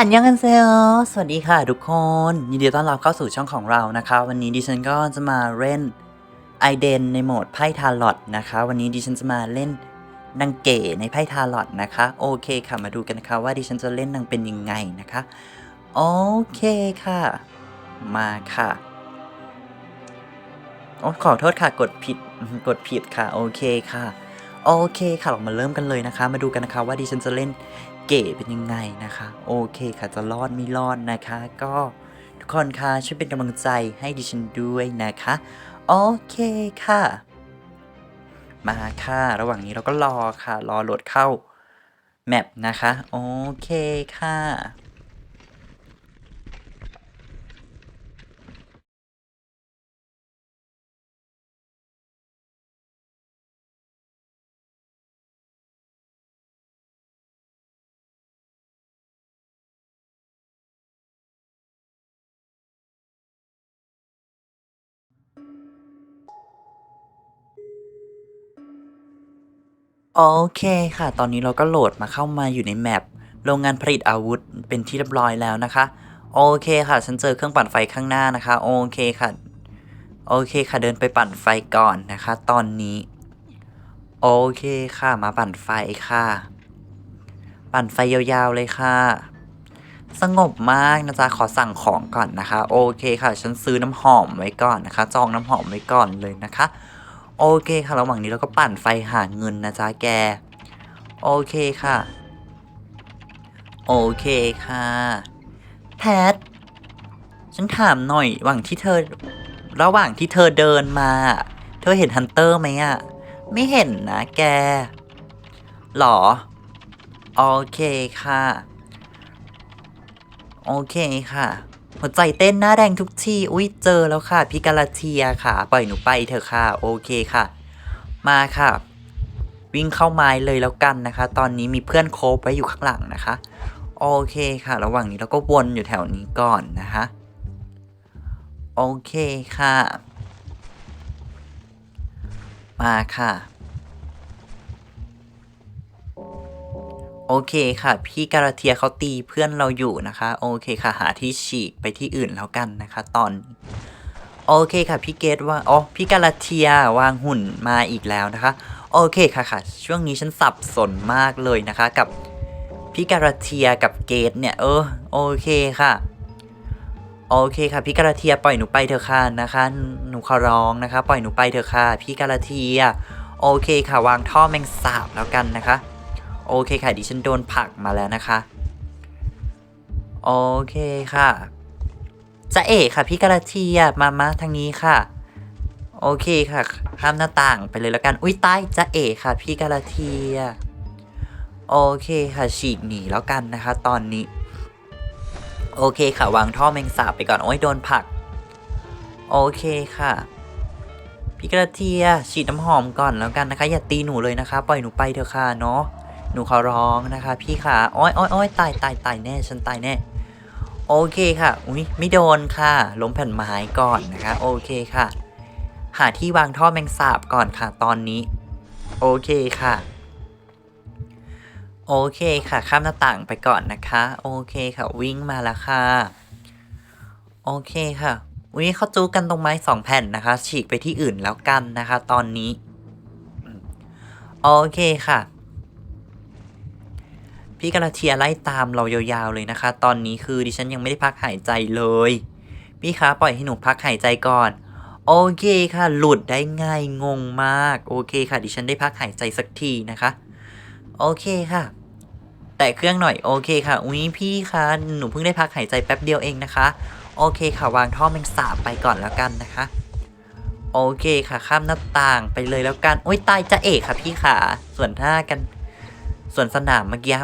อันยังกันเซลสวัสดีค่ะทุกคน ยินดีต้อนรับเข้าสู่ช่องของเรานะคะ วันนี้ดิฉันก็จะมาเล่นไอเดนในโหมดไพ่ทาร์ลอตนะคะ วันนี้ดิฉันจะมาเล่นนางเก๋ในไพ่ทาร์ลอตนะคะ โอเคค่ะมาดูกันนะคะว่าดิฉันจะเล่นนางเป็นยังไงนะคะ โอเคค่ะ มาค่ะโอ้ขอโทษค่ะกดผิดกดผิดค่ะโอเคค่ะโอเคค่ะเรามาเริ่มกันเลยนะคะ มาดูกันนะคะว่าดิฉันจะเล่น เก๋เป็นยังไงนะคะ โอเคค่ะจะรอดไม่รอดนะคะ ก็ทุกคนค่ะช่วยเป็นกำลังใจให้ดิฉันด้วยนะคะ โอเคค่ะ มาค่ะ ระหว่างนี้เราก็รอค่ะ รอโหลดเข้าแมปนะคะ โอเคค่ะ โอเคค่ะ ตอนนี้เราก็โหลดมาเข้ามาอยู่ในแมปโรงงานผลิตอาวุธเป็นที่เรียบร้อยแล้วนะคะ โอเคค่ะ ฉันเจอเครื่องปั่นไฟข้างหน้านะคะ โอเคค่ะ โอเคค่ะ เดินไปปั่นไฟก่อนนะคะ ตอนนี้ โอเคค่ะ มาปั่นไฟค่ะ ปั่นไฟยาวๆเลยค่ะ สงบมากนะจ๊ะ ขอสั่งของก่อนนะคะ โอเคค่ะ ฉันซื้อน้ำหอมไว้ก่อนนะคะ จองน้ำหอมไว้ก่อนเลยนะคะ โอเคค่ะระหว่างนี้เราก็ปั่นไฟหาเงินนะจ๊ะแก โอเคค่ะ โอเคค่ะ แพท ฉันถามหน่อยระหว่างที่เธอ ระหว่างที่เธอเดินมา เธอเห็นฮันเตอร์ไหมอะไม่เห็นนะแกหรอ โอเคค่ะ โอเคค่ะ หัวใจเต้นหน้าแดงทุกทีอุ้ยเจอแล้วค่ะ พี่กาลาเทียค่ะ ปล่อยหนูไปเถอะค่ะ โอเคค่ะ มาค่ะ วิ่งเข้าไม้เลยแล้วกันนะคะ ตอนนี้มีเพื่อนโคบไว้อยู่ข้างหลังนะคะ โอเคค่ะ ระหว่างนี้เราก็วนอยู่แถวนี้ก่อนนะคะ โอเคค่ะ มาค่ะ โอเคค่ะ พี่การาเทียเขาตีเพื่อนเราอยู่นะคะ โอเคค่ะ หาที่ฉีกไปที่อื่นแล้วกันนะคะ ตอน โอเคค่ะพี่เกตว่าอ๋อพี่การาเทียวางหุ่นมาอีกแล้วนะคะ โอเคค่ะค่ะ ช่วงนี้ฉันสับสนมากเลยนะคะ กับพี่การาเทียกับเกตเนี่ย เออโอเคค่ะ โอเคค่ะ พี่การาเทียปล่อยหนูไปเถอะค่ะนะคะ หนูขอร้องนะคะ ปล่อยหนูไปเถอะค่ะ พี่การาเทีย โอเคค่ะ วางท่อแมงสาบแล้วกันนะคะ โอเคค่ะดิฉันโดนผักมาแล้วนะคะ โอเคค่ะจะเอกค่ะพี่กราเทียมามาทางนี้ค่ะ โอเคค่ะ ข้ามหน้าต่างไปเลยแล้วกัน อุ้ยตายจะเอกค่ะ พี่กราเทีย โอเคค่ะฉีกหนีแล้วกันนะคะ ตอนนี้ โอเคค่ะ วางท่อแมงสาบไปก่อน โอ้ยโดนผัก โอเคค่ะพี่กระเทียฉีดน้ำหอมก่อนแล้วกันนะคะ อย่าตีหนูเลยนะคะ ปล่อยหนูไปเถอะค่ะเนาะ หนูขอร้องนะคะ พี่ค่ะอ้อยอ้อยอ้อยตายตายตายแน่ฉันตายแน่ โอเคค่ะ อุ้ยไม่โดนค่ะ ล้มแผ่นไม้ก่อนนะคะ โอเคค่ะ หาที่วางท่อแมงสาบก่อนค่ะ ตอนนี้ โอเคค่ะ โอเคค่ะ ข้ามหน้าต่างไปก่อนนะคะ โอเคค่ะ วิ่งมาแล้วค่ะ โอเคค่ะวิเขาจูกันตรงไม้สองแผ่นนะคะ ฉีกไปที่อื่นแล้วกันนะคะ ตอนนี้ โอเคค่ะ พี่กระเทียไล่ตามเรายาวๆเลยนะคะ ตอนนี้คือดิฉันยังไม่ได้พักหายใจเลย พี่คะปล่อยให้หนูพักหายใจก่อน โอเคค่ะ หลุดได้ง่ายงงมาก โอเคค่ะ ดิฉันได้พักหายใจสักทีนะคะ โอเคค่ะ แต่เครื่องหน่อยโอเคค่ะ อุ้ยพี่คะหนูเพิ่งได้พักหายใจแป๊บเดียวเองนะคะ โอเคค่ะ วางท่อแมงสาบไปก่อนแล้วกันนะคะ โอเคค่ะ ข้ามหน้าต่างไปเลยแล้วกันโอ้ยตายจะเอกค่ะพี่ขาส่วนท่ากัน ส่วนสนามเมื่อกี้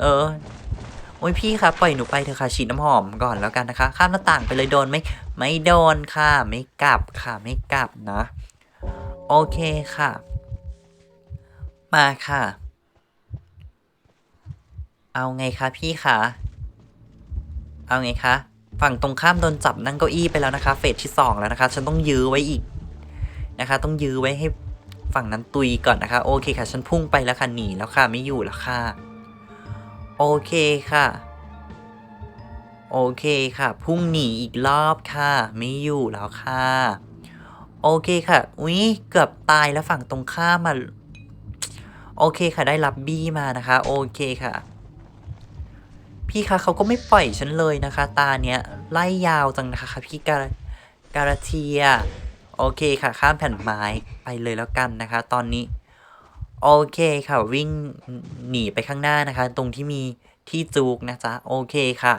เออโอ้ยพี่คะปล่อยหนูไปเถอะค่ะฉีดน้ำหอมก่อนแล้วกันนะคะ ข้ามหน้าต่างไปเลยโดนไหมไม่โดนค่ะ ไม่กลับค่ะ ไม่กลับนะ โอเคค่ะ มาค่ะ เอาไงคะพี่คะเอาไงคะฝั่งตรงข้ามโดนจับนั่งเก้าอี้ไปแล้วนะคะ เฟสที่สองแล้วนะคะ ฉันต้องยื้อไว้อีกนะคะ ต้องยื้อไว้ให้ฝั่งนั้นตุยก่อนนะคะ โอเคค่ะ ฉันพุ่งไปแล้วค่ะหนีแล้วค่ะไม่อยู่แล้วค่ะ โอเคค่ะ โอเคค่ะ พรุ่งหนีอีกรอบค่ะ ไม่อยู่แล้วค่ะ โอเคค่ะ อุ๊ย เกือบตายแล้วฝั่งตรงข้ามมา โอเคค่ะ ได้รับบี้มานะคะ โอเคค่ะ พี่คะเขาก็ไม่ปล่อยฉันเลยนะคะ ตาเนี้ยไล่ยาวจังนะคะพี่การการาเทีย โอเคค่ะ ข้ามแผ่นไม้ไปเลยแล้วกันนะคะ ตอนนี้ โอเคค่ะ วิ่งหนีไปข้างหน้านะคะ ตรงที่มีที่จูกนะจ๊ะ โอเคค่ะ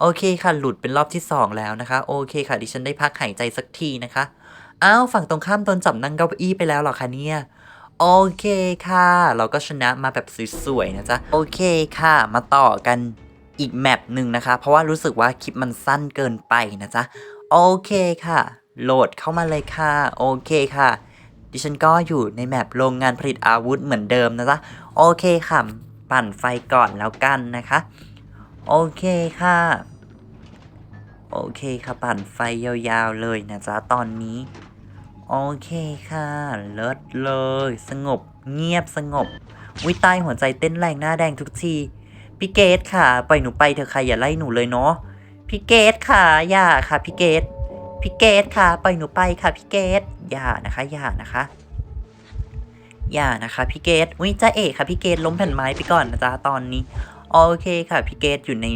โอเคค่ะ หลุดเป็นรอบที่ 2 แล้วนะคะ โอเคค่ะ ดิฉันได้พักหายใจสักทีนะคะ อ้าว ฝั่งตรงข้ามโดนจับนั่งเก้าอี้ไปแล้วหรอคะเนี่ย โอเคค่ะ เราก็ชนะมาแบบสวยๆนะจ๊ะ โอเคค่ะ มาต่อกันอีกแมปหนึ่งนะคะ เพราะว่ารู้สึกว่าคลิปมันสั้นเกินไปนะจ๊ะ โอเคค่ะ โหลดเข้ามาเลยค่ะ โอเคค่ะ ดิฉันก็อยู่ในแมปโรงงานผลิตอาวุธเหมือนเดิมนะจ๊ะโอเคค่ะ ปั่นไฟก่อนแล้วกันนะคะ โอเคค่ะ โอเคค่ะปั่นไฟยาวๆเลยนะจ๊ะตอนนี้ โอเคค่ะเลิศเลย สงบเงียบสงบวิตายหัวใจเต้นแรงหน้าแดงทุกทีพี่เกดค่ะ ปล่อยหนูไปเถอะค่ะอย่าไล่หนูเลยเนาะพี่เกดค่ะอย่าค่ะพี่เกด พี่เกดค่ะปล่อยหนูไปค่ะพี่เกดอย่านะคะอย่านะคะอย่านะคะพี่เกดอุ้ยจ้าเอกค่ะพี่เกดล้มแผ่นไม้ไปก่อนนะจ๊ะตอนนี้ โอเคค่ะพี่เกดอยู่ใน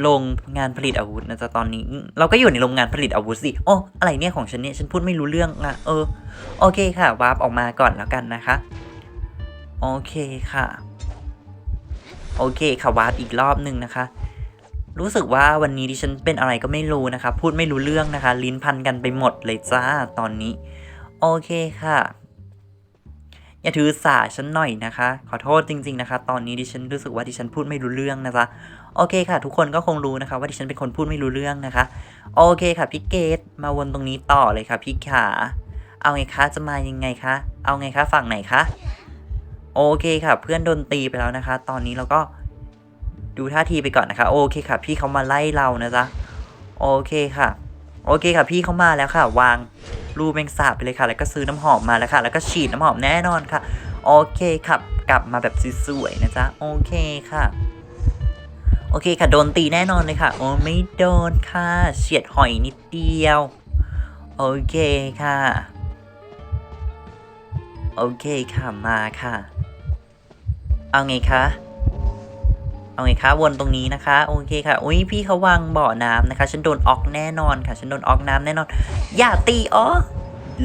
โรงงานผลิตอาวุธนะจ๊ะตอนนี้ เราก็อยู่ในโรงงานผลิตอาวุธสิโอ้อะไรเนี่ยของฉันเนี่ยฉันพูดไม่รู้เรื่องอะเออ โอเคค่ะวาร์ปออกมาก่อนแล้วกันนะคะ โอเคค่ะ โอเคค่ะวาร์ปอีกรอบหนึ่งนะคะ รู้สึกว่าวันนี้ดิฉันเป็นอะไรก็ไม่รู้นะคะพูดไม่รู้เรื่องนะคะ ลิ้นพันกันไปหมดเลยจ้าตอนนี้ โอเคค่ะ อย่าถือสาฉันหน่อยนะคะ ขอโทษจริง ๆนะคะ ตอนนี้ดิฉันรู้สึกว่าดิฉันพูดไม่รู้เรื่องนะจ๊ะโอเคค่ะ ทุกคนก็คงรู้นะคะ ว่าดิฉันเป็นคนพูดไม่รู้เรื่องนะคะ โอเคค่ะพี่เกตมาวนตรงนี้ต่อเลยค่ะพี่ขาเอาไงคะจะมายังไงคะเอาไงคะฝั่งไหนคะโอเคค่ะ เพื่อนโดนตีไปแล้วนะคะ ตอนนี้เราก็ ดูท่าทีไปก่อนนะคะโอเคค่ะ พี่เขามาไล่เรานะจ๊ะโอเคค่ะ โอเคค่ะ พี่เขามาแล้วค่ะ วางรูแมงสาบไปเลยค่ะ แล้วก็ซื้อน้ำหอมมาแล้วค่ะ แล้วก็ฉีดน้ำหอมแน่นอนค่ะ โอเคค่ะกลับมาแบบสวยๆนะจ๊ะโอเคค่ะ โอเคค่ะ โดนตีแน่นอนเลยค่ะ โอ้ไม่โดนค่ะเฉียดหอยนิดเดียว โอเคค่ะ โอเคค่ะมาค่ะ เอาไงคะ เอาไงคะวนตรงนี้นะคะ โอเคค่ะอุ้ยพี่เขาวางบ่อน้ำนะคะ ฉันโดนออกแน่นอนค่ะ ฉันโดนออกน้ำแน่นอน อย่าตีอ๋อ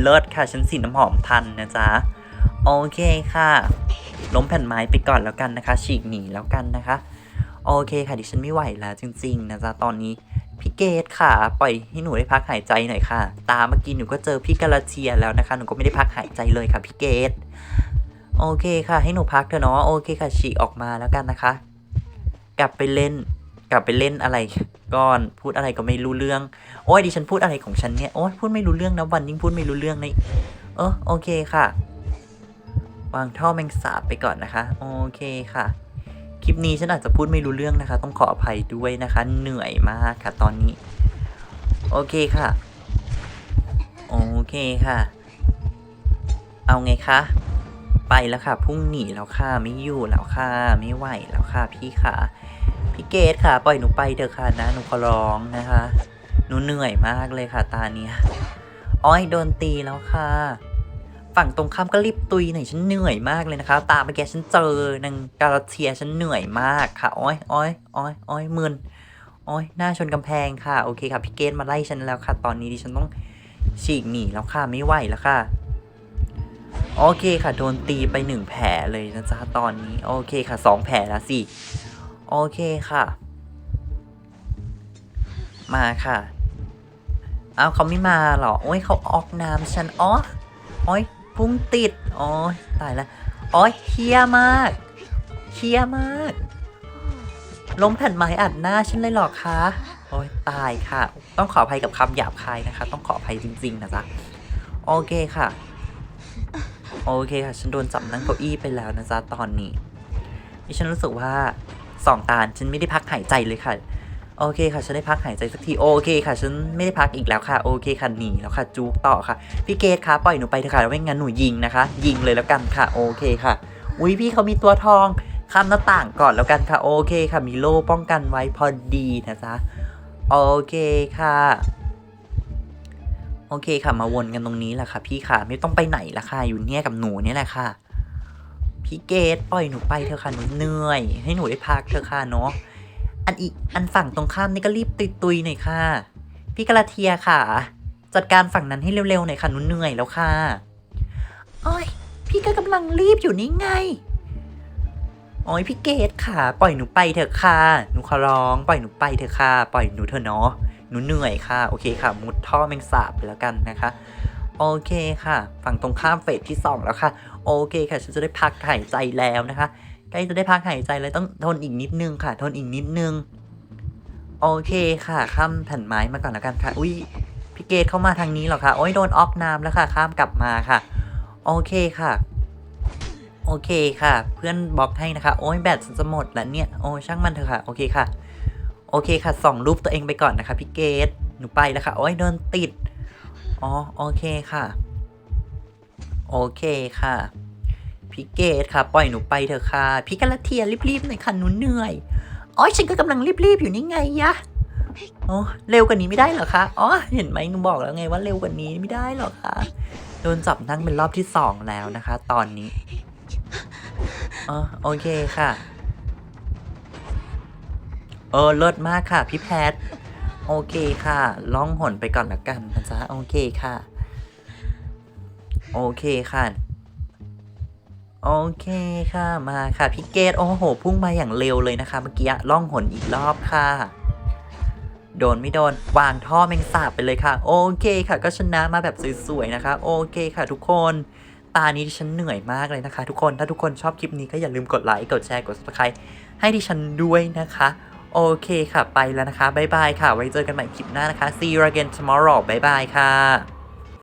เลิศค่ะ ฉันสีน้ำหอมทันนะจ๊ะโอเคค่ะ ล้มแผ่นไม้ไปก่อนแล้วกันนะคะ ฉีกหนีแล้วกันนะคะ โอเคค่ะดิฉันไม่ไหวแล้วจริง ๆ นะจ๊ะตอนนี้พี่เกดค่ะ ปล่อยให้หนูได้พักหายใจหน่อยค่ะ ตามเมื่อกี้หนูก็เจอพี่กาลาเทียแล้วนะคะ หนูก็ไม่ได้พักหายใจเลยค่ะพี่เกดโอเคค่ะ ให้หนูพักเถอะเนาะโอเคค่ะฉีกออกมาแล้วกันนะคะ กลับไปเล่น กลับไปเล่นอะไรก่อนพูดอะไรก็ไม่รู้เรื่อง โอ้ยดิฉันพูดอะไรของฉันเนี่ยโอ้ยพูดไม่รู้เรื่องนะวันยิ่งพูดไม่รู้เรื่องเลยเออโอเคค่ะ วางท่อแมงสาบไปก่อนนะคะ โอเคค่ะ คลิปนี้ฉันอาจจะพูดไม่รู้เรื่องนะคะ ต้องขออภัยด้วยนะคะ เหนื่อยมากค่ะ ตอนนี้ โอเคค่ะ โอเคค่ะ เอาไงคะ ไปแล้วค่ะพุ่งหนีแล้วค่ะไม่อยู่แล้วค่ะไม่ไหวแล้วค่ะพี่ค่ะ พี่เกดค่ะ ปล่อยหนูไปเถอะค่ะนะหนูขอร้องนะคะหนูเหนื่อยมากเลยค่ะ ตาเนี้ยอ้อยโดนตีแล้วค่ะ ฝั่งตรงข้ามก็รีบตุยหน่อยฉันเหนื่อยมากเลยนะคะ ตาเมื่อกี้ฉันเจอนางกาลาเทียฉันเหนื่อยมากค่ะอ้อยอ้อยอ้อยอ้อยมึนอ้อยหน้าชนกำแพงค่ะโอเคค่ะพี่เกณฑ์มาไล่ฉันแล้วค่ะ ตอนนี้ดิฉันต้องฉีกหนีแล้วค่ะไม่ไหวแล้วค่ะ โอเคค่ะ โดนตีไปหนึ่งแผลเลยนะจ๊ะตอนนี้ โอเคค่ะสองแผลแล้วสิ โอเคค่ะ มาค่ะ เอาเขาไม่มาเหรอ โอ้ยเขาออกน้ำฉันอ๋อโอ้ยพุ่งติด โอ้ยตายแล้วโอ้ยเฮี้ยมากเฮี้ยมากล้มแผ่นไม้อัดหน้าฉันเลยเหรอคะโอ้ยตายค่ะ ต้องขออภัยกับคำหยาบคายนะคะ ต้องขออภัยจริงๆนะจ๊ะ โอเคค่ะ โอเคค่ะ ฉันโดนจับนั่งเก้าอี้ไปแล้วนะจ๊ะตอนนี้นี่ฉันรู้สึกว่าสองตาฉันไม่ได้พักหายใจเลยค่ะ โอเคค่ะ ฉันได้พักหายใจสักทีโอเคค่ะ ฉันไม่ได้พักอีกแล้วค่ะ โอเคค่ะหนีแล้วค่ะจูกต่อค่ะ พี่เกดคะปล่อยหนูไปเถอะค่ะไม่งั้นหนูยิงนะคะ ยิงเลยแล้วกันค่ะ โอเคค่ะ อุ้ยพี่เขามีตัวทองข้ามหน้าต่างก่อนแล้วกันค่ะ โอเคค่ะมีโล่ป้องกันไว้พอดีนะจ๊ะโอเคค่ะ โอเคค่ะ มาวนกันตรงนี้แหละค่ะ พี่ค่ะ ไม่ต้องไปไหนละค่ะ อยู่เนี่ยกับหนูเนี่ยแหละค่ะ พี่เกดปล่อยหนูไปเถอะค่ะหนูเหนื่อย ให้หนูได้พักเถอะค่ะเนาะอันอีกอันฝั่งตรงข้ามนี่ก็รีบตุยตุยๆหน่อยค่ะ พี่กระเทียค่ะ จัดการฝั่งนั้นให้เร็วๆหน่อยค่ะหนูเหนื่อยแล้วค่ะโอ้ยพี่ก็กำลังรีบอยู่นี่ไงโอ้ยพี่เกดค่ะ ปล่อยหนูไปเถอะค่ะ หนูขอร้อง ปล่อยหนูไปเถอะค่ะ ปล่อยหนูเถอะเนาะ หนูเหนื่อยค่ะ โอเคค่ะ มุดท่อแมงสาบไปแล้วกันนะคะ โอเคค่ะ ฝั่งตรงข้ามเฟสที่สองแล้วค่ะ โอเคค่ะ ฉันจะได้พักหายใจแล้วนะคะ ใกล้จะได้พักหายใจแล้วต้องทนอีกนิดนึงค่ะ ทนอีกนิดนึง โอเคค่ะ ข้ามแผ่นไม้มาก่อนแล้วกันค่ะ อุ้ยพี่เกดเข้ามาทางนี้หรอคะ โอ้ยโดนออกน้ำแล้วค่ะ ข้ามกลับมาค่ะ โอเคค่ะโอเคค่ะ เพื่อนบล็อกให้นะคะ โอ้ยแบตฉันจะหมดแล้วเนี่ย โอ้ช่างมันเถอะค่ะ โอเคค่ะ โอเคค่ะส่องรูปตัวเองไปก่อนนะคะพี่เกดหนูไปแล้วค่ะโอ้ยเดินติดอ๋อโอเคค่ะ โอเคค่ะพี่เกดค่ะ ปล่อยหนูไปเถอะค่ะ พี่กะละเทียรีบๆหน่อยค่ะหนูเหนื่อยอ๋อฉันก็กำลังรีบๆอยู่นี่ไงยะอ๋อเร็วกว่านี้ไม่ได้เหรอคะอ๋อเห็นไหมหนูบอกแล้วไงว่าเร็วกว่านี้ไม่ได้หรอกคะโดนจับนั่งเป็นรอบที่สองแล้วนะคะ ตอนนี้อ๋อโอเคค่ะ เออเลิศมากค่ะ พี่แพท โอเคค่ะ ล่องหนไปก่อนละกันนะจ๊ะโอเคค่ะ โอเคค่ะ โอเคค่ะมาค่ะ พี่เกตโอ้โห พุ่งมาอย่างเร็วเลยนะคะ เมื่อกี้ล่องหนอีกรอบค่ะ โดนไม่โดน วางท่อแมงสาบไปเลยค่ะ โอเคค่ะ ก็ชนะมาแบบสวยๆนะคะ โอเคค่ะ ทุกคนตานี้ดิฉันเหนื่อยมากเลยนะคะ ทุกคนถ้าทุกคนชอบคลิปนี้ก็อย่าลืมกดไลค์กดแชร์กด subscribe ให้ดิฉันด้วยนะคะ โอเคค่ะ ไปแล้วนะคะ บ๊ายบายค่ะ ไว้เจอกันใหม่คลิปหน้านะคะ see you again tomorrow บ๊ายบายค่ะ